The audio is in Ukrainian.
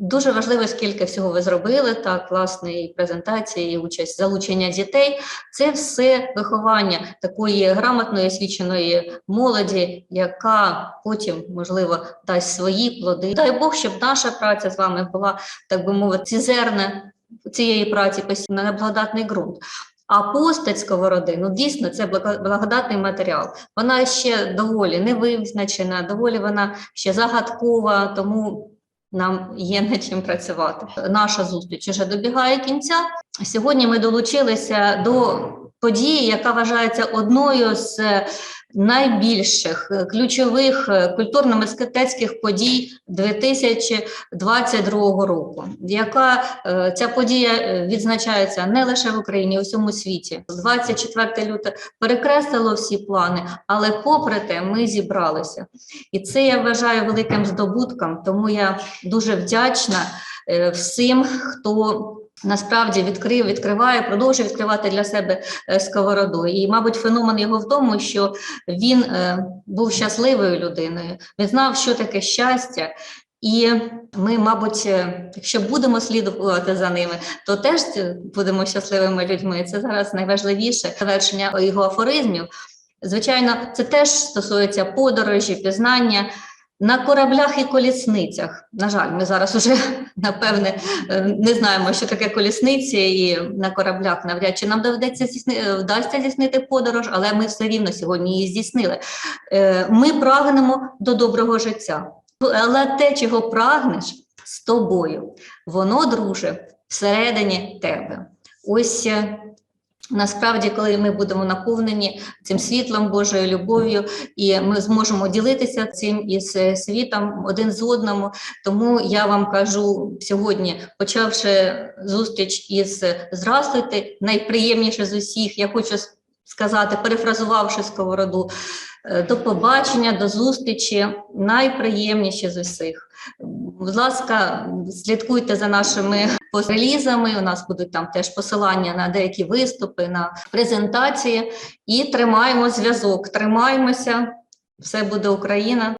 Дуже важливо, скільки всього ви зробили, так, класної презентації, і участь, залучення дітей. Це все виховання такої грамотної, освіченої молоді, яка потім, можливо, дасть свої плоди. Дай Бог, щоб наша праця з вами була, так би мовити, ці зерна цієї праці постійно на благодатний ґрунт. А постать сковороди, ну дійсно, це благодатний матеріал. Вона ще доволі невизначена, доволі вона ще загадкова, тому нам є над чим працювати. Наша зустріч вже добігає кінця. Сьогодні ми долучилися до події, яка вважається одною з найбільших е, ключових е, культурно-мистецьких подій 2022 року. Яка е, ця подія відзначається не лише в Україні, а всьому світі. 24 лютого перекреслило всі плани, але попри те, ми зібралися. І це я вважаю великим здобутком, тому я дуже вдячна всім, хто насправді відкрив, відкриває, продовжує відкривати для себе е, сковороду. І, мабуть, феномен його в тому, що він е, був щасливою людиною, він знав, що таке щастя. І ми, мабуть, е, якщо будемо слідувати за ними, то теж будемо щасливими людьми. Це зараз найважливіше завершення його афоризмів. Звичайно, це теж стосується подорожі, пізнання на кораблях і колісницях. На жаль, ми зараз уже напевне е, не знаємо, що таке колісниці, і на кораблях навряд чи нам доведеться здійсни- е, вдасться здійснити подорож, але ми все рівно сьогодні її здійснили. Е, Ми прагнемо до доброго життя, але те, чого прагнеш з тобою, воно, друже, всередині тебе. Ось насправді, коли ми будемо наповнені цим світлом, Божою любов'ю, і ми зможемо ділитися цим із е, світом один з одному. Тому я вам кажу сьогодні, почавши зустріч із Здрастуйте, найприємніше з усіх, я хочу сказати, перефразувавши сковороду, е, до побачення, до зустрічі, найприємніше з усіх. Будь ласка, слідкуйте за нашими пост-релізами. У нас будуть там теж посилання на деякі виступи, на презентації. І тримаємо зв'язок. Тримаємося. Все буде Україна.